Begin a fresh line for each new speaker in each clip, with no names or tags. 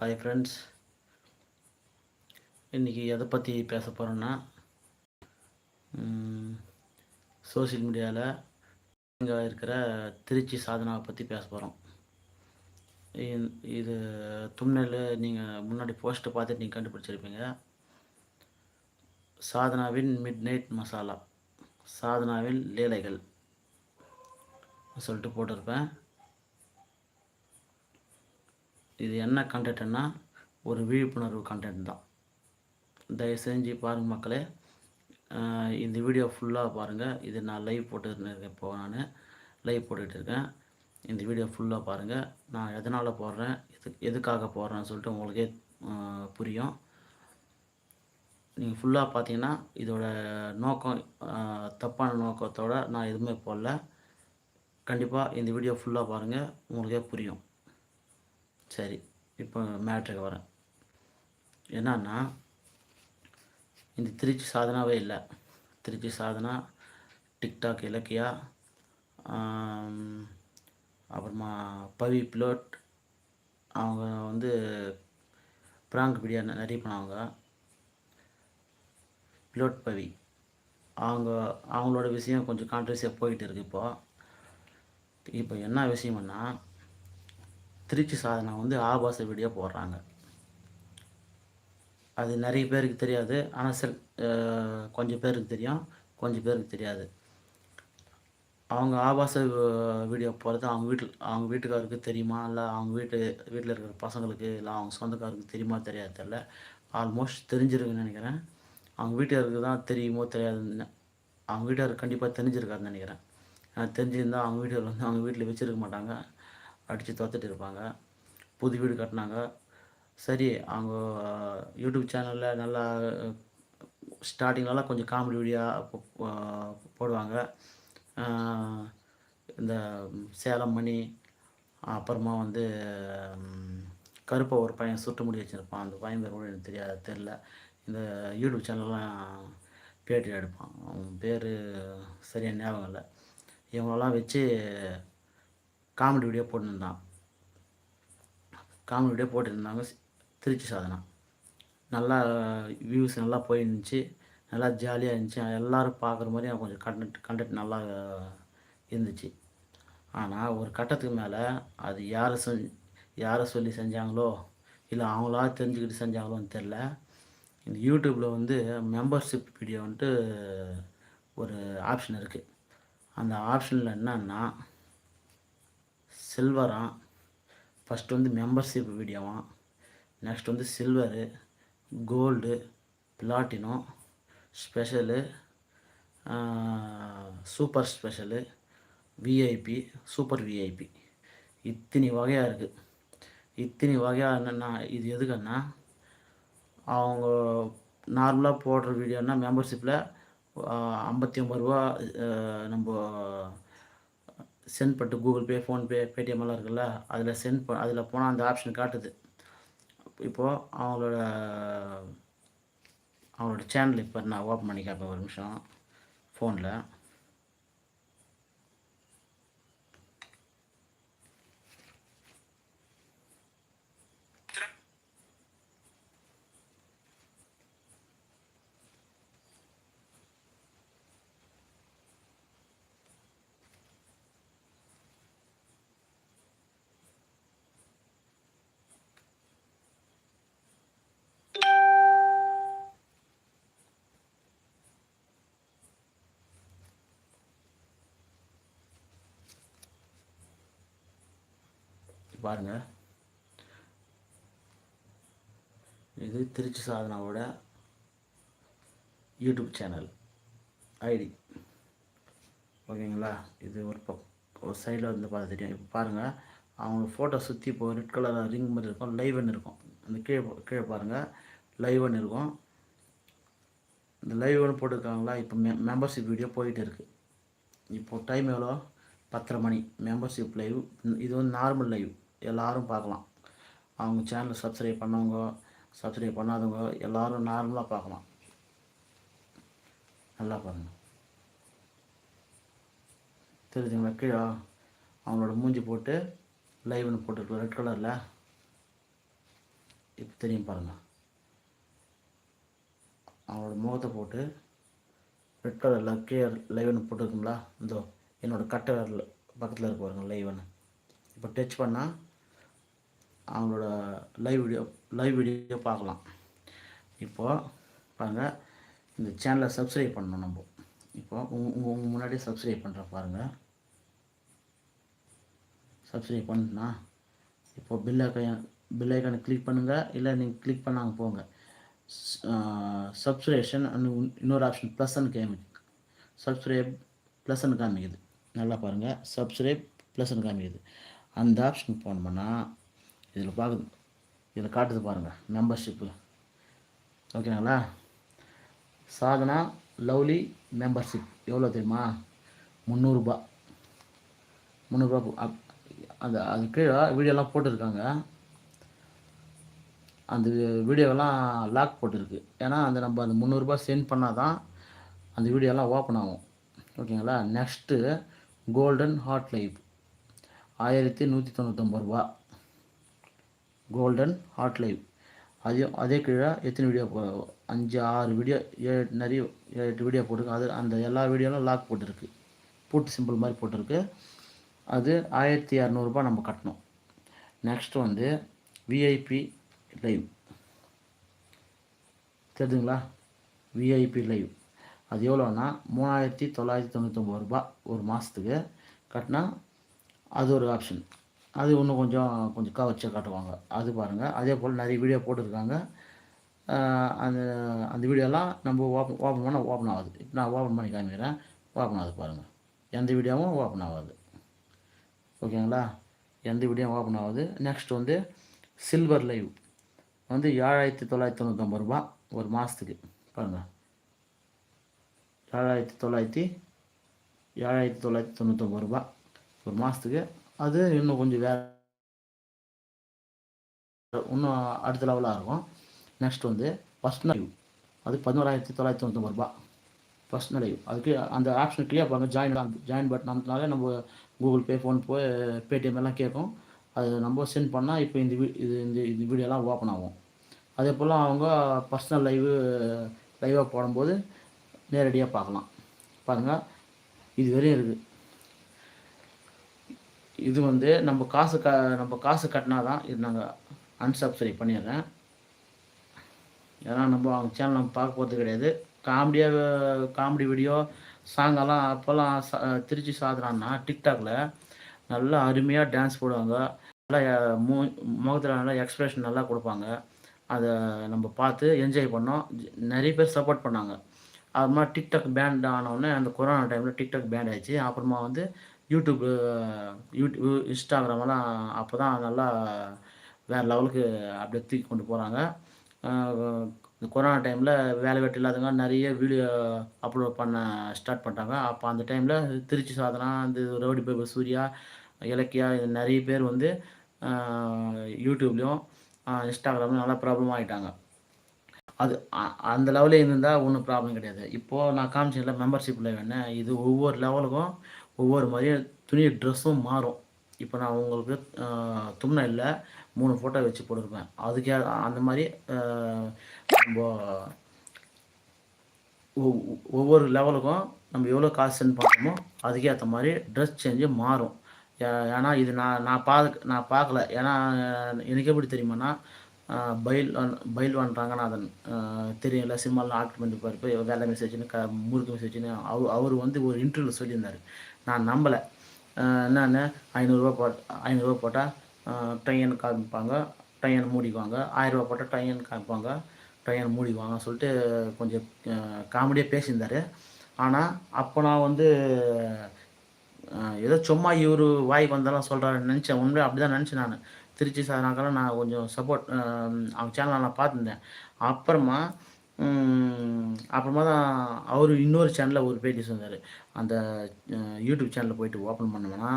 Hi friends இன்றைக்கி எதை பற்றி பேச போகிறோன்னா சோஷியல் மீடியாவில் இங்கே இருக்கிற திருச்சி சாதனாவை பற்றி பேச போகிறோம் இது தும்னல் நீங்கள் முன்னாடி போஸ்ட்டை பார்த்துட்டு நீங்கள் கண்டுபிடிச்சிருப்பீங்க. சாதனாவின் மிட் நைட் மசாலா சாதனாவின் லீலைகள். சொல்லிட்டு போட்டிருப்பேன். இது என்ன கண்டென்ட்னா ஒரு விழிப்புணர்வு கண்டென்ட் தான். தயவு செஞ்சு பாருங்கள் மக்களே. இந்த வீடியோ ஃபுல்லாக பாருங்கள் இது நான் லைவ் போட்டுருக்கேன் இப்போ நான். லைவ் போட்டுக்கிட்டு இருக்கேன். இந்த வீடியோ ஃபுல்லாக பாருங்கள் நான் எதனால் போடுறேன்? எது எதுக்காக போடுறேன்னு சொல்லிட்டு உங்களுக்கே புரியும். நீங்கள் ஃபுல்லாக பார்த்தீங்கன்னா இதோட நோக்கம் தப்பான நோக்கத்தோடு நான் எதுவுமே போடல. கண்டிப்பாக இந்த வீடியோ ஃபுல்லாக பாருங்கள் உங்களுக்கே புரியும். சரி இப்போ மேட்ருக்கு வரேன். என்னன்னா இந்த திருச்சி சாதனாவே இல்லை. திருச்சி சாதனா டிக்டாக் இலக்கியா அப்புறமா பவி பிலோட் அவங்க வந்து பிராங்க் வீடியோ நிறைய பண்ணாங்க பிலோட் பவி. அவங்க அவங்களோட விஷயம் கொஞ்சம் கான்ட்ரவர்சியாக போயிட்டு இருக்கு இப்போது இப்போ என்ன விஷயம்னா திருச்சி சாதனை வந்து ஆபாச வீடியோ போடுறாங்க. அது நிறைய பேருக்கு தெரியாது. ஆனால் சில கொஞ்சம் பேருக்கு தெரியும். கொஞ்சம் பேருக்கு தெரியாது. அவங்க ஆபாச வீடியோ போகிறது அவங்க வீட்டில் அவங்க வீட்டுக்காருக்கு தெரியுமா? இல்லை அவங்க வீட்டு வீட்டில் இருக்கிற பசங்களுக்கு இல்லை அவங்க சொந்தக்காருக்கு தெரியுமா? தெரியாது தெரில ஆல்மோஸ்ட் தெரிஞ்சிருக்குன்னு நினைக்கிறேன். அவங்க வீட்டுக்காருக்கு தான் தெரியுமோ தெரியாதுன்னு அவங்க வீட்டுக்காருக்கு கண்டிப்பாக தெரிஞ்சிருக்காருன்னு நினைக்கிறேன். தெரிஞ்சிருந்தால் அவங்க வீட்டுக்கார் வந்து அவங்க வீட்டில் வச்சுருக்க மாட்டாங்க. அடித்து துவத்துட்டு இருப்பாங்க. புது வீடு கட்டினாங்க. சரி அவங்க யூடியூப் சேனலில் நல்லா ஸ்டார்டிங்லலாம் கொஞ்சம் காமெடி வீடியோ போடுவாங்க. இந்த சேலம் மணி அப்புறமா வந்து கருப்பை ஒரு பையன் சுட்டு முடி வச்சுருப்பான். அந்த பையன் பேர் கூட எனக்கு தெரியாது தெரில இந்த யூடியூப் சேனல்லாம் பேட்டி எடுப்பான். அவன் பேர் சரியாக ஞாபகம் இல்லை. இவங்களெல்லாம் வச்சு காமெடி வீடியோ போட்டுருந்தான். காமெடி வீடியோ போட்டிருந்தாங்க திருச்சி சாதனா. நல்லா வியூஸ் நல்லா போயிருந்துச்சு. நல்லா ஜாலியாக இருந்துச்சு. எல்லோரும் பார்க்குற மாதிரி கொஞ்சம் கண்டென்ட் கண்டென்ட் நல்லா இருந்துச்சு. ஆனால் ஒரு கட்டத்துக்கு மேலே அது யாரை செஞ்சு யாரை சொல்லி செஞ்சாங்களோ இல்லை அவங்களா தெரிஞ்சுக்கிட்டு செஞ்சாங்களோன்னு தெரில இந்த யூடியூப்பில் வந்து மெம்பர்ஷிப் வீடியோ வந்துட்டு ஒரு ஆப்ஷன் இருக்குது அந்த ஆப்ஷனில் என்னன்னா சில்வராம். ஃபஸ்ட்டு வந்து மெம்பர்ஷிப் வீடியோவாம் நெக்ஸ்ட் வந்து silver gold platinum special super special VIP super VIP இத்தனை வகையாக இருக்குது இத்தனை வகையாக என்னென்னா இது எதுக்குன்னா அவங்க நார்மலாக போடுற வீடியோன்னா மெம்பர்ஷிப்பில் ஐம்பத்தி ஒம்பது ரூபா நம்ம சென்ட் பண்ணிட்டு கூகுள் பே ஃபோன்பே பேடிஎம் எல்லாம் இருக்குல்ல அதில் சென்ட் ப அதில் போனால் அந்த ஆப்ஷன் காட்டுது. இப்போது அவங்களோட அவங்களோட சேனல் இப்போ நான் ஓப்பன் பண்ணி கேட்பேன் ஒரு நிமிஷம் ஃபோனில் பாருங்கள் இது திருச்சி சாதனாவோட யூடியூப் சேனல் ஐடி. ஓகேங்களா? இது ஒரு பக் ஒரு சைடில் வந்து பார்த்து தெரியும். இப்போ பாருங்கள் அவங்க ஃபோட்டோ சுற்றி இப்போ ரெட் கலர் ரிங் மாதிரி இருக்கும் லைவ்னு இருக்கும். அந்த கீழே கீழே பாருங்கள் லைவ்னு இருக்கும். இந்த லைவ்னு போட்டிருக்காங்களா? இப்போ மெ மெம்பர்ஷிப் வீடியோ போயிட்டு இருக்குது இப்போது டைம் எவ்வளோ? பத்தரை மணி. மெம்பர்ஷிப் லைவ் இது வந்து நார்மல் லைவ் எல்லோரும் பார்க்கலாம். அவங்க சேனல் சப்ஸ்கிரைப் பண்ணவங்க சப்ஸ்கிரைப் பண்ணாதவங்க எல்லோரும் நார்மலாக பார்க்கலாம். நல்லா பாருங்கள் தெரிஞ்சுங்களா? கீழே அவங்களோட மூஞ்சி போட்டு லைவ்னு போட்டுருக்கு. ரெட் கலரில் இப்போ தெரியும் பாருங்கள் அவனோட முகத்தை போட்டு ரெட் கலரில் கீழே லைவ்னு போட்டிருக்குங்களா இந்தோ என்னோட கட்டை பக்கத்தில் இருக்க பாருங்கள் லைவனு இப்போ டச் பண்ணால் அவங்களோட லைவ் வீடியோ லைவ் வீடியோ பார்க்கலாம். இப்போது பாருங்கள் இந்த சேனலை சப்ஸ்கிரைப் பண்ணணும் நம்ம. இப்போ உங்கள் உங்கள் முன்னாடியே சப்ஸ்கிரைப் பண்ணுற பாருங்கள் சப்ஸ்கிரைப் பண்ணுனா இப்போ பில் ஐக்கான் கிளிக் பண்ணுங்கள் இல்லை நீங்கள் கிளிக் பண்ணாங்க போங்க. சப்ஸ்கிரிப்ஷன் இன்னொரு ஆப்ஷன் ப்ளஸ்ன்னு காமிக்குது. சப்ஸ்கிரைப் ப்ளஸ்ன்னு காமிக்குது. நல்லா பாருங்கள் சப்ஸ்கிரைப் ப்ளஸ்ன்னு காமிக்குது. அந்த ஆப்ஷன் போனோம்னா இதில் பார்க்குது இதில் காட்டுது பாருங்கள் மெம்பர்ஷிப்பு ஓகேங்களா? சாதனா லவ்லி மெம்பர்ஷிப் எவ்வளோ தெரியுமா? முந்நூறுரூபா முந்நூறுரூபா அந்த அது கீழே வீடியோலாம் போட்டிருக்காங்க. அந்த வீடியோவெல்லாம் லாக் போட்டிருக்கு. ஏன்னா அந்த நம்ம அந்த முந்நூறுரூபா சென்ட் பண்ணால் தான் அந்த வீடியோலாம் ஓப்பன் ஆகும். ஓகேங்களா? நெக்ஸ்ட்டு கோல்டன் ஹாட் லைஃப் ஆயிரத்தி நூற்றி தொண்ணூற்றொம்பது ரூபா. கோல்டன் ஹாட் லைவ் அதே அதே கீழே எத்தனை வீடியோ அஞ்சு ஆறு வீடியோ ஏழு நிறைய ஏழு எட்டு வீடியோ போட்டிருக்கு. அது அந்த எல்லா வீடியோலும் லாக் போட்டிருக்கு. பூட்டு சிம்பிள் மாதிரி போட்டிருக்கு. அது ஆயிரத்தி இரநூறுபா நம்ம கட்டணும். நெக்ஸ்ட் வந்து விஐபி லைவ் தெரியுதுங்களா விஐபி லைவ் அது எவ்வளோன்னா மூணாயிரத்தி தொள்ளாயிரத்தி தொண்ணூற்றொம்பது ரூபா ஒரு மாதத்துக்கு கட்டினா அது ஒரு ஆப்ஷன் அது இன்னும் கொஞ்சம் கொஞ்சம் கவர்ச்சியாக காட்டுவாங்க. அது பாருங்கள் அதே போல் நிறைய வீடியோ போட்டிருக்காங்க. அந்த அந்த வீடியோலாம் நம்ம ஓப்பன் ஓப்பன் பண்ணால் ஓப்பன் ஆகுது. இப்போ நான் ஓப்பன் பண்ணி காமிக்கிறேன். ஓப்பன் ஆகுது பாருங்கள் எந்த வீடியோவும் ஓப்பன் ஆகாது. ஓகேங்களா? எந்த வீடியோவும் ஓப்பன் ஆகுது. நெக்ஸ்ட் வந்து சில்வர் லைவ் வந்து ஏழாயிரத்தி தொள்ளாயிரத்தி தொண்ணூற்றம்பது ரூபா ஒரு மாதத்துக்கு பாருங்கள் ஏழாயிரத்தி தொள்ளாயிரத்தி ஏழாயிரத்தி தொள்ளாயிரத்தி தொண்ணூற்றொம்பது ரூபா ஒரு மாதத்துக்கு அது இன்னும் கொஞ்சம் வேறு இன்னும் அடுத்த லெவலாக இருக்கும். நெக்ஸ்ட் வந்து பர்சனல் லைவ் அது பதினோராயிரத்தி தொள்ளாயிரத்தி தொண்ணூத்தொம்பது ரூபா. ஃபஸ்ட் லைவ் அதுக்கு அந்த ஆப்ஷன் கிளியர் பாருங்கள் ஜாயின் ஜாயின் பட்டன் அமுத்தினாலே நம்ம கூகுள் பே ஃபோன்பே பேடிஎம் எல்லாம் கேட்கும். அது நம்ம சென்ட் பண்ணால் இப்போ இந்த இது இந்த இந்த வீடியோலாம் ஓப்பன் ஆகும். அதே போல் அவங்க பர்சனல் லைவு லைவாக போடும்போது நேரடியாக பார்க்கலாம். பாருங்கள் இது வரையும் இருக்குது இது வந்து நம்ம காசு க நம்ம காசு கட்டினா தான் இது நாங்கள் அன்சப்ஸ்கிரைப் பண்ணிடுறேன். ஏன்னா நம்ம அவங்க சேனல் நம்ம பார்க்க போகிறது கிடையாது. காமெடியாக காமெடி வீடியோ சாங்கெல்லாம் அப்போல்லாம் திருச்சி சாதனான்னா டிக்டாக்ல நல்லா அருமையாக டான்ஸ் போடுவாங்க. நல்லா மூ முகத்தில் நல்லா எக்ஸ்பிரஷன் நல்லா கொடுப்பாங்க. அதை நம்ம பார்த்து என்ஜாய் பண்ணோம். நிறைய பேர் சப்போர்ட் பண்ணாங்க. அது மாதிரி டிக்டாக் பேண்ட் ஆனவுடனே அந்த கொரோனா டைமில் டிக்டாக் பேண்ட் ஆயிடுச்சு. அப்புறமா வந்து யூடியூப் யூடியூப் இன்ஸ்டாகிராமெல்லாம் அப்போ தான் நல்லா வேறு லெவலுக்கு அப்படியே தூக்கி கொண்டு போகிறாங்க இந்த கொரோனா டைமில் வேலை வெட்டி இல்லாதவங்க நிறைய வீடியோ அப்லோட் பண்ண ஸ்டார்ட் பண்ணிட்டாங்க. அப்போ அந்த டைமில் திருச்சி சாதனா இந்த ரவுடி பேபர் சூர்யா இலக்கியா இது நிறைய பேர் வந்து யூடியூப்லேயும் இன்ஸ்டாகிராம்லையும் நல்லா ப்ராப்ளம் ஆகிட்டாங்க அது அந்த லெவலில் இருந்தால் ஒன்றும் ப்ராப்ளம் கிடையாது. இப்போது நான் காமிச்சதில் மெம்பர்ஷிப்பில் வேணேன். இது ஒவ்வொரு லெவலுக்கும் ஒவ்வொரு மாதிரியும் துணி ட்ரெஸ்ஸும் மாறும். இப்போ நான் உங்களுக்கு தும்னை இல்லை மூணு ஃபோட்டோ வச்சு போட்டிருப்பேன். அதுக்கே அந்த மாதிரி நம்ம ஒவ்வொரு லெவலுக்கும் நம்ம எவ்வளோ காசு சென்ட் பண்ணுறோமோ அதுக்கேற்ற மாதிரி ட்ரெஸ் சேஞ்சு மாறும். ஏன்னா இது நான் நான் பார்க்க நான் பார்க்கல. ஏன்னா எனக்கு எப்படி தெரியுமான்னா பயில் பயில்வான் ரங்கநாதன் தெரியல. சினிமாவில் ஆக்ட் பண்ணி போய் வேலை மெசேஜ்னு க முறுக்கு மெசேஜ்னு அவர் அவர் வந்து ஒரு இன்டர்வியூவில் சொல்லியிருந்தார். நான் நம்பலை. என்னென்ன ஐநூறுரூவா போட் ஐநூறுரூவா போட்டால் ட்ரெயின் காமிப்பாங்க ட்ரெயின் மூடிக்குவாங்க. ஆயிரரூபா போட்டால் ட்ரையன் காமிப்பாங்க ட்ரெயின் மூடிக்குவாங்க சொல்லிட்டு கொஞ்சம் காமெடியாக பேசியிருந்தார். ஆனால் அப்போ நான் வந்து ஏதோ சும்மா இவர் வாய்க்கு வந்தாலும் சொல்கிறாருன்னு நினச்சேன். உண்மையாக அப்படி தான் நினச்சேன் நான். திருச்சி சாதனாக்கெல்லாம் நான் கொஞ்சம் சப்போர்ட் அவங்க சேனலை நான் பார்த்துருந்தேன். அப்புறமா அப்புறமா தான் அவர் இன்னொரு சேனலில் ஒரு பேட்டி சொன்னார் அந்த யூடியூப் சேனலில் போயிட்டு ஓப்பன் பண்ணோம்னா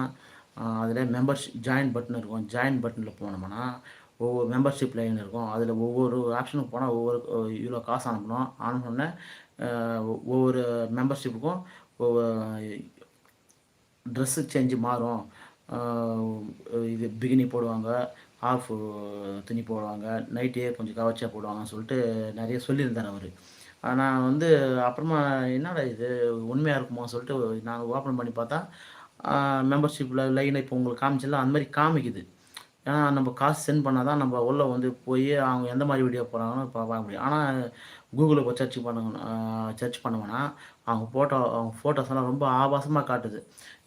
அதில் மெம்பர்ஷிப் ஜாயின் பட்டன் இருக்கும். ஜாயின் பட்டனில் போனோம்னா ஒவ்வொரு மெம்பர்ஷிப் லைன் இருக்கும். அதில் ஒவ்வொரு ஆப்ஷனுக்கு போனால் ஒவ்வொரு இவ்வளோ காசு அனுப்பணும். அனுப்பினோடனே ஒவ்வொரு மெம்பர்ஷிப்புக்கும் ட்ரெஸ்ஸு சேஞ்சு மாறும். இது பிகினி போடுவாங்க. ஆஃப் uh, துணி போடுவாங்க. நைட்டே கொஞ்சம் கவர்ச்சியாக போடுவாங்கன்னு சொல்லிட்டு நிறைய சொல்லியிருந்தார் அவர். நான் வந்து அப்புறமா என்னடா இது? உண்மையாக இருக்குமா? சொல்லிட்டு நான் ஓப்பன் பண்ணி பார்த்தா மெம்பர்ஷிப்பில் லைன் இப்போ உங்களுக்கு காமிச்சல அந்த மாதிரி காமிக்குது. ஏன்னா நம்ம காசு சென்ட் பண்ணால் தான் நம்ம உள்ளே வந்து போய் அவங்க எந்த மாதிரி வீடியோ போகிறாங்கன்னு பார்க்க முடியும். ஆனால் கூகுளில் போய் சர்ச் பண்ண சர்ச் பண்ணுவோன்னா அவங்க ஃபோட்டோ அவங்க ஃபோட்டோஸ் எல்லாம் ரொம்ப ஆபாசமாக காட்டுது.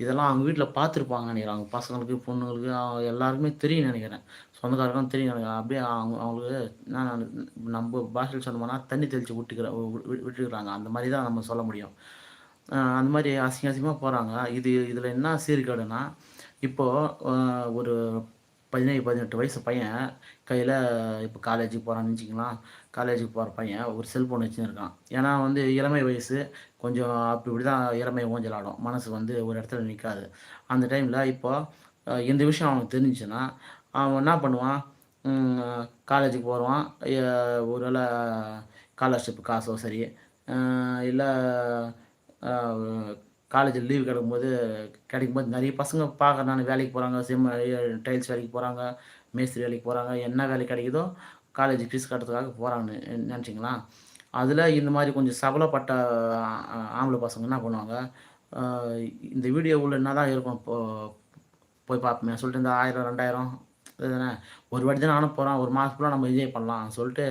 இதெல்லாம் அவங்க வீட்டில் பார்த்துருப்பாங்க நினைக்கிறேன். அவங்க பசங்களுக்கு பொண்ணுங்களுக்கு அவங்க எல்லாருக்குமே தெரியும் நினைக்கிறேன். சொந்தக்காரங்களும் தெரியும். எனக்கு அப்படியே அவங்க அவங்களுக்கு நான் நம்ம பாஷையில் சொன்னோம்னா தண்ணி தெளித்து விட்டுக்கிற விட்டுக்கிறாங்க அந்த மாதிரி தான் நம்ம சொல்ல முடியும். அந்த மாதிரி அசிங்க அசிங்கமாக போகிறாங்க இது இதில் என்ன சீர்கேடுனா இப்போது ஒரு பதினேழு பதினெட்டு வயசு பையன் கையில் இப்போ காலேஜுக்கு போகிறான்னு வச்சுக்கலாம் காலேஜுக்கு போகிற பையன் ஒரு செல்ஃபோன் வச்சுன்னு இருக்கான் ஏன்னா வந்து இளமை வயசு கொஞ்சம் அப்படி இப்படி தான் இளமை ஊஞ்சலாடும். மனசு வந்து ஒரு இடத்துல நிற்காது அந்த டைமில் இப்போ இந்த விஷயம் அவனுக்கு தெரிஞ்சுன்னா அவன் என்ன பண்ணுவான்? காலேஜுக்கு போடுவான் ஒருவேளை ஸ்காலர்ஷிப் காசோ சரி இல்லை காலேஜில் லீவ் கிடைக்கும்போது கிடைக்கும்போது நிறைய பசங்க பார்க்குறேன் நான் வேலைக்கு போகிறாங்க சிம் டைல்ஸ் வேலைக்கு போகிறாங்க மேஸ்திரி வேலைக்கு போகிறாங்க என்ன வேலை கிடைக்குதோ காலேஜ் ஃபீஸ் கட்டுறதுக்காக போகிறாங்கன்னு நினச்சிங்களா? அதில் இந்த மாதிரி கொஞ்சம் சபலப்பட்ட ஆம்பளை பசங்க என்ன பண்ணுவாங்க இந்த வீடியோ உள்ள என்ன தான் இருக்கும் போ போய் பார்ப்போமே சொல்லிட்டு இந்த ஆயிரம் ரெண்டாயிரம் தானே ஒரு வாட்டி தான் நானும் போகிறேன் ஒரு மாதம் ஃபுல்லாக நம்ம இதே பண்ணலாம். சொல்லிட்டு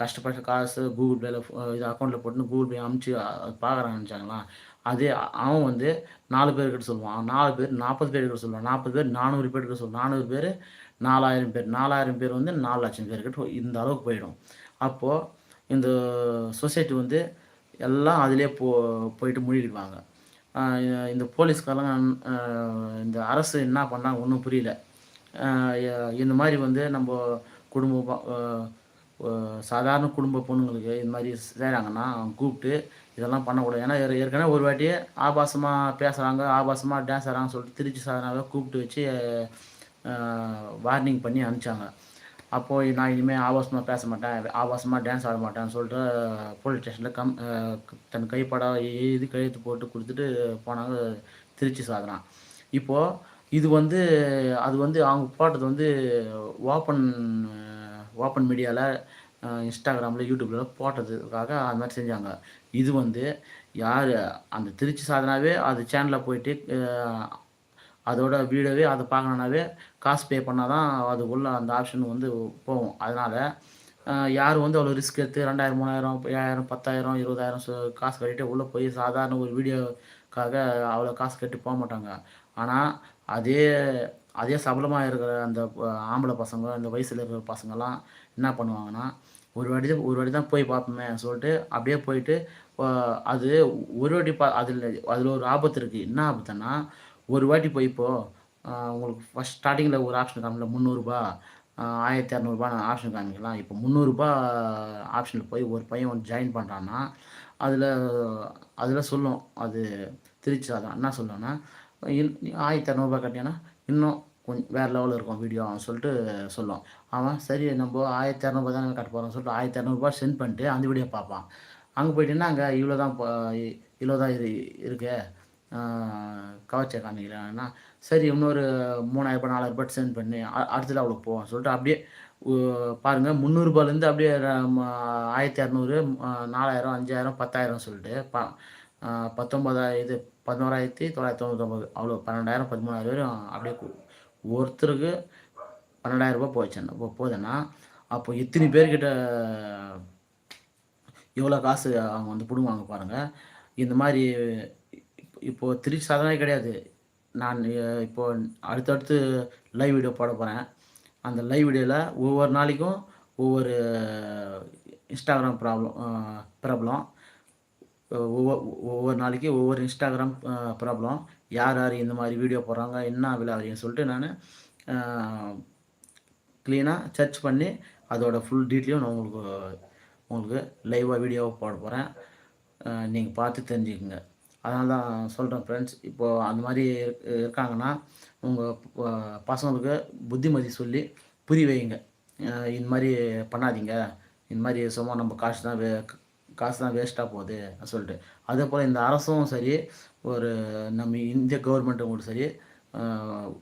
கஷ்டப்பட்ட காசு கூகுள் பேல இது அக்கௌண்ட்டில் போட்டு கூகுள் பே அமுச்சு பார்க்குறான்னு நினச்சாங்களா அதே அவன் வந்து நாலு பேர்கிட்ட சொல்லுவான். நாலு பேர் நாற்பது பேர்கிட்ட சொல்லுவான். நாற்பது பேர் நானூறு பேர்கிட்ட சொல்லுவான். நானூறு பேர் நாலாயிரம் பேர். நாலாயிரம் பேர் வந்து நாலு லட்சம் பேர்கிட்ட இந்த அளவுக்கு போயிடும். அப்போது இந்த சொசைட்டி வந்து எல்லாம் அதிலே போ போயிட்டு மூழ்கிடுவாங்க. இந்த போலீஸ்காரங்க இந்த அரசு என்ன பண்ணாங்க? ஒன்றும் புரியல. இந்த மாதிரி வந்து நம்ம குடும்ப சாதாரண குடும்ப பொண்ணுங்களுக்கு இந்த மாதிரி செய்கிறாங்கன்னா அவங்க கூப்பிட்டு இதெல்லாம் பண்ணக்கூடாது. ஏன்னா ஏற்கனவே ஒரு வாட்டி ஆபாசமாக பேசுகிறாங்க ஆபாசமாக டான்ஸ் ஆடுறாங்கன்னு சொல்லிட்டு திருச்சி சாதனாவை கூப்பிட்டு வச்சு வார்னிங் பண்ணி அனுப்பிச்சாங்க. அப்போது நான் இனிமேல் ஆபாசமாக பேச மாட்டேன் ஆபாசமாக டான்ஸ் ஆட மாட்டேன்னு சொல்லிட்டு போலீஸ் ஸ்டேஷனில் கம் தன் கைப்பட எழுதி கையெழுத்து போட்டு கொடுத்துட்டு போனாங்க திருச்சி சாதனா. இப்போது இது வந்து அது வந்து அவங்க போட்டது வந்து ஓப்பன் ஓப்பன் மீடியாவில் இன்ஸ்டாகிராமில் யூடியூப்பில் போட்டதுக்காக அது மாதிரி செஞ்சாங்க. இது வந்து யார் அந்த திருச்சி சாதனாவே அது சேனலில் போயிட்டு அதோட வீடியோவே அதை பார்க்கணுன்னாவே காசு பே பண்ணால் தான் அதுக்குள்ளே அந்த ஆப்ஷன் வந்து போகும். அதனால் யார் வந்து அவ்வளோ ரிஸ்க் எடுத்து ரெண்டாயிரம் மூணாயிரம் ஏழாயிரம் பத்தாயிரம் இருபதாயிரம் காசு கட்டிட்டு உள்ளே போய் சாதாரண ஒரு வீடியோக்காக அவ்வளோ காசு கட்டி போக மாட்டாங்க. ஆனால் அதே அதே சபலமாக இருக்கிற அந்த ஆம்பளை பசங்க அந்த வயசில் இருக்கிற பசங்கெல்லாம் என்ன பண்ணுவாங்கன்னா ஒரு வாட்டி தான் ஒரு வாட்டி தான் போய் பார்ப்போமே சொல்லிட்டு அப்படியே போயிட்டு அது ஒரு வாட்டி பா அதில் அதில் ஒரு ஆபத்து இருக்குது என்ன ஆபத்துன்னா ஒரு வாட்டி போய் இப்போ உங்களுக்கு ஃபஸ்ட் ஸ்டார்டிங்கில் ஒரு ஆப்ஷன் காமிக்கல முந்நூறுரூபா ஆயிரத்தி இரநூறுபா ஆப்ஷன் காமிக்கலாம். இப்போ முந்நூறுரூபா ஆப்ஷனில் போய் ஒரு பையன் வந்து ஜாயின் பண்ணுறான்னா அதில் அதில் சொல்லும் அது திருச்சி அதான். என்ன சொல்லணும்னா ஆயிரத்தி இரநூறுபா கட்டியானா இன்னும் கொஞ்சம் வேறு லெவலில் இருக்கும் வீடியோ அவன் சொல்லிட்டு சொல்லுவான். அவன் சரி நம்ம ஆயிரத்தி இரநூறுபா தான் கட்ட போகிறோம் சொல்லிட்டு ஆயிரத்தி இரநூறுபா சென்ட் பண்ணிட்டு அந்த வீடியோ பார்ப்பான். அங்கே போயிட்டுன்னா அங்கே இவ்வளோ தான் இவ்வளோ தான் இரு இருக்கு. கவர்ச்சியை காமிக்கிறேன்னா சரி இன்னொரு மூணாயிரரூபா நாலாயிரரூபா சென்ட் பண்ணி அடுத்தது அவ்வளோ போவோம் சொல்லிட்டு அப்படியே பாருங்கள் முந்நூறுபாலேருந்து அப்படியே ஆயிரத்தி இரநூறு நாலாயிரம் அஞ்சாயிரம் பத்தாயிரம் சொல்லிட்டு பா ஆஹ் இது பதினோராயிரத்தி தொள்ளாயிரத்தி தொண்ணூத்தொம்பது. அவ்வளோ பன்னெண்டாயிரம் பதிமூணாயிரம் வரையும் அப்படியே ஒருத்தருக்கு பன்னெண்டாயிரம் ரூபாய் போச்சுன்னா இப்போ போகுதுன்னா அப்போ இத்தனை பேர்கிட்ட எவ்வளோ காசு அவங்க வந்து பிடுங்குவாங்க பாருங்கள் இந்த மாதிரி இப்போது திருச்சி சாதனமே கிடையாது. நான் இப்போது அடுத்தடுத்து லைவ் வீடியோ போட போகிறேன் அந்த லைவ் வீடியோவில் ஒவ்வொரு நாளைக்கும் ஒவ்வொரு இன்ஸ்டாகிராம் ப்ராப்ளம் ப்ராப்ளம் ஒவ்வொரு ஒவ்வொரு நாளைக்கு ஒவ்வொரு இன்ஸ்டாகிராம் ப்ராப்ளம் யார் யார் இந்த மாதிரி வீடியோ போடுறாங்க என்ன விளையாடுறீங்கன்னு சொல்லிட்டு நான் க்ளீனாக சர்ச் பண்ணி அதோட ஃபுல் டீட்டெயிலும் நான் உங்களுக்கு உங்களுக்கு லைவாக வீடியோவாக போட போகிறேன் நீங்கள் பார்த்து தெரிஞ்சுக்கங்க. அதனால தான் சொல்கிறேன் ஃப்ரெண்ட்ஸ் இப்போது அந்த மாதிரி இருக்- இருக்காங்கன்னா உங்கள் பசங்களுக்கு புத்திமதி சொல்லி புரிய வைங்க. இந்த மாதிரி பண்ணாதீங்க. இந்த மாதிரி சும்மா நம்ம காசு தான் காசு தான் வேஸ்ட்டாக போகுது சொல்லிட்டு. அதே போல் இந்த அரசும் சரி ஒரு நம்ம இந்திய கவர்மெண்ட்டும் கூட சரி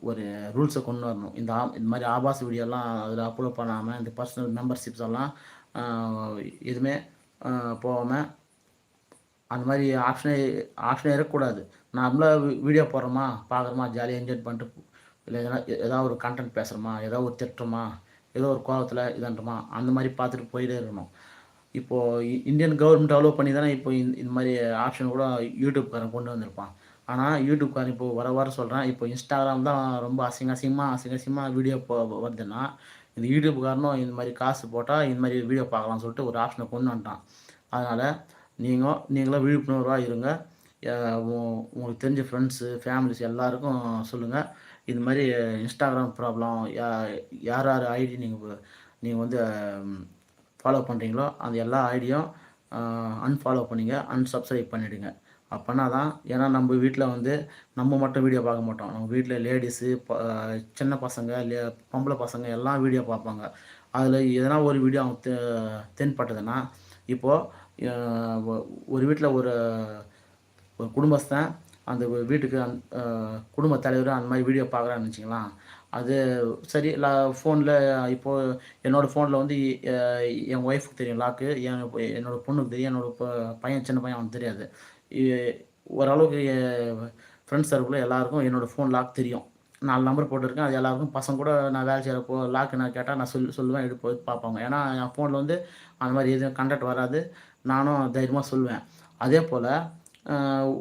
ஒரு ரூல்ஸை கொண்டு வரணும். இந்த ஆ இந்த மாதிரி ஆபாச வீடியோலாம் அதில் அப்லோட் பண்ணாமல் இந்த பர்சனல் மெம்பர்ஷிப்ஸ் எல்லாம் எதுவுமே போகாமல் அந்த மாதிரி ஆப்ஷனே ஆப்ஷனே இருக்கக்கூடாது. நார்மலாக வீடியோ போடுறோமா பார்க்குறோமா ஜாலியாக என்ஜாய் பண்ணிட்டு இல்லை எதனா ஏதாவது ஒரு கண்டென்ட் பேசுகிறோமா ஏதாவது ஒரு திட்டுறோமா ஏதோ ஒரு கோபத்தில் இதன்றோமா அந்த மாதிரி பார்த்துட்டு போயிட்டே இருக்கணும். இப்போது இந்தியன் கவர்மெண்ட் அலோவ் பண்ணி தானே இப்போ இந்த மாதிரி ஆப்ஷன் கூட யூடியூப்காரன் கொண்டு வந்திருப்பான். ஆனால் யூடியூப்காரன் இப்போ வர வர சொல்கிறேன் இப்போ இன்ஸ்டாகிராம் தான் ரொம்ப அசிங்க அசிங்கமாக அசிங்க அசிங்கமாக வீடியோ போ வருதுன்னா இந்த யூடியூப்காரனும் இந்த மாதிரி காசு போட்டால் இந்த மாதிரி வீடியோ பார்க்கலாம்னு சொல்லிட்டு ஒரு ஆப்ஷனை கொண்டு வந்துட்டான். அதனால் நீங்கள் நீங்களும் விழிப்புணர்வாக இருங்க உங்களுக்கு தெரிஞ்ச ஃப்ரெண்ட்ஸு ஃபேமிலிஸ் எல்லாருக்கும் சொல்லுங்கள் இது மாதிரி இன்ஸ்டாகிராம் ப்ராப்ளம் யா யார் யார் ஐடி நீங்கள் நீங்கள் வந்து ஃபாலோ பண்ணுறீங்களோ அந்த எல்லா ஐடியும் அன்ஃபாலோ பண்ணிங்க அன்சப்ஸ்கிரைப் பண்ணிவிடுங்க அப்போனா தான் ஏன்னா நம்ம வீட்டில் வந்து நம்ம மட்டும் வீடியோ பார்க்க மாட்டோம். நம்ம வீட்டில் லேடிஸு சின்ன பசங்க லே பொம்பளை பசங்க எல்லாம் வீடியோ பார்ப்பாங்க. அதில் எதனா ஒரு வீடியோ அவங்க தெ தென்பட்டதுன்னா இப்போது ஒரு வீட்டில் ஒரு ஒரு குடும்பஸ்தன் அந்த வீட்டுக்கு அந் குடும்ப தலைவர் அந்த மாதிரி வீடியோ பார்க்குறான்னு வச்சிங்களேன் அது சரி ஃபோனில் இப்போது என்னோடய ஃபோனில் வந்து என் ஒய்ஃபுக்கு தெரியும் லாக்கு என் என்னோடய பொண்ணுக்கு தெரியும். என்னோடய பையன் சின்ன பையன் அவனுக்கு தெரியாது. ஓரளவுக்கு ஃப்ரெண்ட்ஸ் சர்க்கிளில் எல்லாருக்கும் என்னோடய ஃபோன் லாக் தெரியும். நாலு நம்பர் போட்டிருக்கேன். அது எல்லாருக்கும் பசங்க கூட நான் வேலை செய்கிறப்போ லாக் நான் கேட்டால் நான் சொல் சொல்லுவேன். எடுத்து பார்ப்பாங்க. ஏன்னா என் ஃபோனில் வந்து அந்த மாதிரி எதுவும் கண்டக்ட் வராது. நானும் தைரியமாக சொல்லுவேன். அதே போல்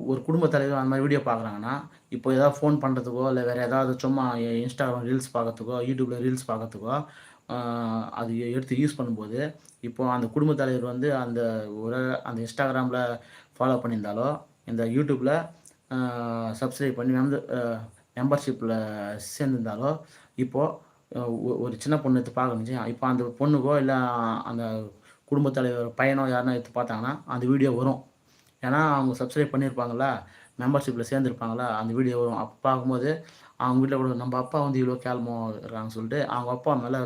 ஒரு குடும்ப தலைவர் அந்த மாதிரி வீடியோ பார்க்குறாங்கன்னா இப்போ ஏதாவது ஃபோன் பண்ணுறதுக்கோ இல்லை வேறு ஏதாவது சும்மா இன்ஸ்டாகிராம் ரீல்ஸ் பார்க்கறதுக்கோ யூடியூப்பில் ரீல்ஸ் பார்க்கறதுக்கோ அது எடுத்து யூஸ் பண்ணும்போது இப்போது அந்த குடும்ப தலைவர் வந்து அந்த ஒரு அந்த இன்ஸ்டாகிராமில் ஃபாலோ பண்ணியிருந்தாலோ இந்த யூடியூப்பில் சப்ஸ்கிரைப் பண்ணி மெம்பர் மெம்பர்ஷிப்பில் சேர்ந்துருந்தாலோ இப்போது ஒரு சின்ன பொண்ணு எடுத்து பார்க்கணுச்சு இப்போ அந்த பொண்ணுக்கோ இல்லை அந்த குடும்ப தலைவர் பையனோ யாருன்னா எடுத்து பார்த்தாங்கன்னா அந்த வீடியோ வரும். ஏன்னா அவங்க சப்ஸ்கிரைப் பண்ணியிருப்பாங்களா மெம்பர்ஷிப்பில் சேர்ந்துருப்பாங்களா அந்த வீடியோ வரும். அப்போ பார்க்கும்போது அவங்க வீட்டில் கூட நம்ம அப்பா வந்து இவ்வளோ கேள்மோ இருக்காங்கன்னு சொல்லிட்டு அவங்க அப்பா மேலே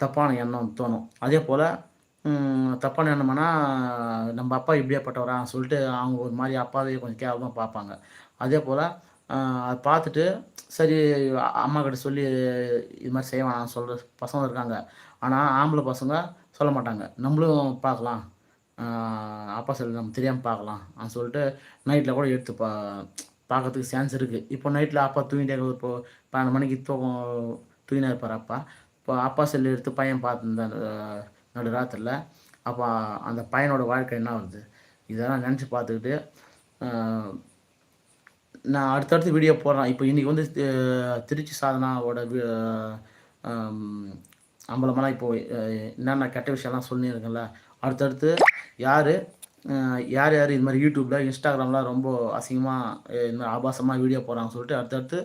தப்பான எண்ணம் தோணும். அதே போல் தப்பான எண்ணம்னா நம்ம அப்பா இப்படியாப்பட்டவரான்னு சொல்லிட்டு அவங்க ஒரு மாதிரி அப்பாவே கொஞ்சம் கேவலமாக பார்ப்பாங்க. அதே போல் அதை பார்த்துட்டு சரி அம்மா கிட்ட சொல்லி இது மாதிரி செய்வான் சொல்கிற பசங்க இருக்காங்க. ஆனால் ஆம்பளை பசங்க சொல்ல மாட்டாங்க. நம்மளும் பார்க்கலாம். அப்பா சொல்லி நம்ம தெரியாமல் பார்க்கலாம். அப்படின்னு சொல்லிட்டு நைட்டில் கூட எடுத்து பா பார்க்கறதுக்கு சான்ஸ் இருக்குது இப்போ நைட்டில் அப்பா தூங்கிட்டே இப்போ பன்னெண்டு மணிக்கு தூக்கம் தூங்கினா இருப்பார் அப்பா. இப்போ அப்பா செல்லு எடுத்து பையன் பார்த்துருந்தேன் நடு ராத்திரில். அப்போ அந்த பையனோட வாழ்க்கை என்ன வருது இதெல்லாம் நினச்சி பார்த்துக்கிட்டு நான் அடுத்தடுத்து வீடியோ போடுறேன். இப்போ இன்றைக்கி வந்து திருச்சி சாதனாவோட அம்பலமெல்லாம் இப்போது என்னென்ன கெட்ட விஷயம்லாம் சொல்லியிருக்கேன்ல அடுத்தடுத்து யார்? யார் யார்? இது மாதிரி யூடியூப்பில் இன்ஸ்டாகிராமில் ரொம்ப அசிங்கமாக இந்த மாதிரி ஆபாசமாக வீடியோ போகிறாங்கன்னு சொல்லிட்டு அடுத்தடுத்து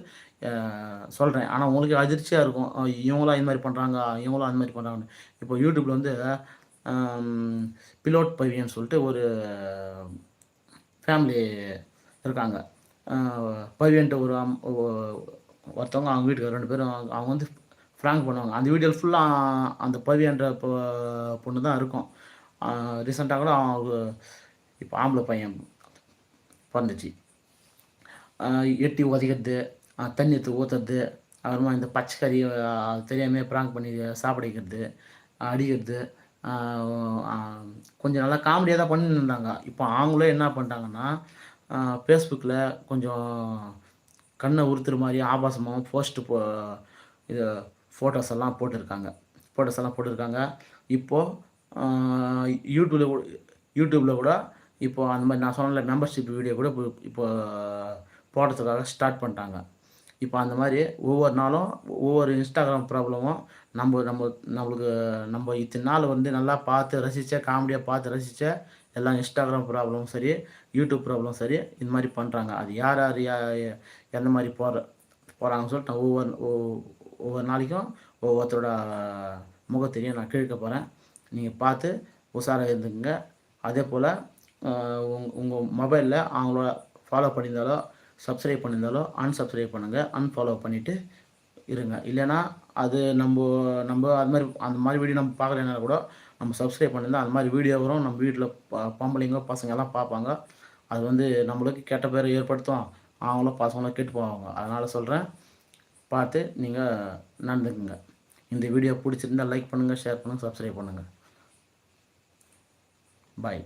சொல்கிறேன் ஆனால் உங்களுக்கு அதிர்ச்சியாக இருக்கும். இவங்களாம் இது மாதிரி பண்ணுறாங்க இவங்களாம் அந்த மாதிரி பண்ணுறாங்கன்னு இப்போ யூடியூப்பில் வந்து பிலோட் பவியன்னு சொல்லிட்டு ஒரு ஃபேமிலி இருக்காங்க. பவியன்ட்டு ஒரு ஒருத்தவங்க அவங்க வீட்டுக்கு ரெண்டு பேரும் அவங்க வந்து ஃப்ராங்க் பண்ணுவாங்க. அந்த வீடியோ ஃபுல்லாக அந்த பவியன்ற பொண்ணு தான் இருக்கும். ரீசெண்டாக கூட அவங்க இப்போ ஆம்பளை பையன் பிறந்துச்சு. எட்டி உதைக்கிறது தண்ணி எடுத்து ஊற்றுறது அப்புறமா இந்த பச்சைக்கறி தெரியாமல் ப்ராங்க் பண்ணி சாப்பிட வைக்கிறது அடிக்கிறது கொஞ்சம் நல்லா காமெடியாக தான் பண்ணிருந்தாங்க இருந்தாங்க. இப்போ அவங்களே என்ன பண்ணிட்டாங்கன்னா ஃபேஸ்புக்கில் கொஞ்சம் கண்ணை உறுத்துற மாதிரி ஆபாசமாகவும் போஸ்ட்டு போ இது ஃபோட்டோஸ் எல்லாம் போட்டிருக்காங்க. ஃபோட்டோஸ் எல்லாம் போட்டிருக்காங்க. இப்போது யூடியூப்பில் கூட யூடியூப்பில் கூட இப்போ அந்த மாதிரி நான் சொன்ன மெம்பர்ஷிப் வீடியோ கூட இப்போ இப்போ போடுறதுக்காக ஸ்டார்ட் பண்ணிட்டாங்க. இப்போ அந்த மாதிரி ஒவ்வொரு நாளும் ஒவ்வொரு இன்ஸ்டாகிராம் ப்ராப்ளமும் நம்ம நம்ம நம்மளுக்கு நம்ம இத்தனை நாள் வந்து நல்லா பார்த்து ரசித்த காமெடியாக பார்த்து ரசித்த எல்லாம் இன்ஸ்டாகிராம் ப்ராப்ளமும் சரி யூடியூப் ப்ராப்ளம் சரி இந்த மாதிரி பண்ணுறாங்க அது யார் யார் எந்த மாதிரி போகிற போகிறாங்கன்னு சொல்லிட்டு நான் ஒவ்வொரு ஒவ்வொரு நாளைக்கும் ஒவ்வொருத்தரோட முகத்தையும் நான் கிழக்க போகிறேன் நீங்கள் பார்த்து உஷாராக இருந்துக்குங்க. அதே போல் உங் உங்கள் மொபைலில் அவங்களோட ஃபாலோ பண்ணியிருந்தாலோ சப்ஸ்கிரைப் பண்ணியிருந்தாலோ அன்சப்ஸ்கிரைப் பண்ணுங்கள் அன்ஃபாலோ பண்ணிவிட்டு இருங்க. இல்லைனா அது நம்ம நம்ம அது மாதிரி அந்த மாதிரி வீடியோ நம்ம பார்க்கலனா கூட நம்ம சப்ஸ்கிரைப் பண்ணியிருந்தால் அந்த மாதிரி வீடியோ வரும். நம்ம வீட்டில் பொம்பளைங்க பசங்க எல்லாம் பார்ப்பாங்க. அது வந்து நம்மளுக்கு கெட்ட பேர் ஏற்படுத்தும். அவங்களும் பசங்களும் கெட்டு போவாங்க. அதனால் சொல்கிறேன் பார்த்து நீங்கள் நடந்துக்குங்க. இந்த வீடியோ பிடிச்சிருந்தா லைக் பண்ணுங்கள் ஷேர் பண்ணுங்கள் சப்ஸ்கிரைப் பண்ணுங்கள் பாய்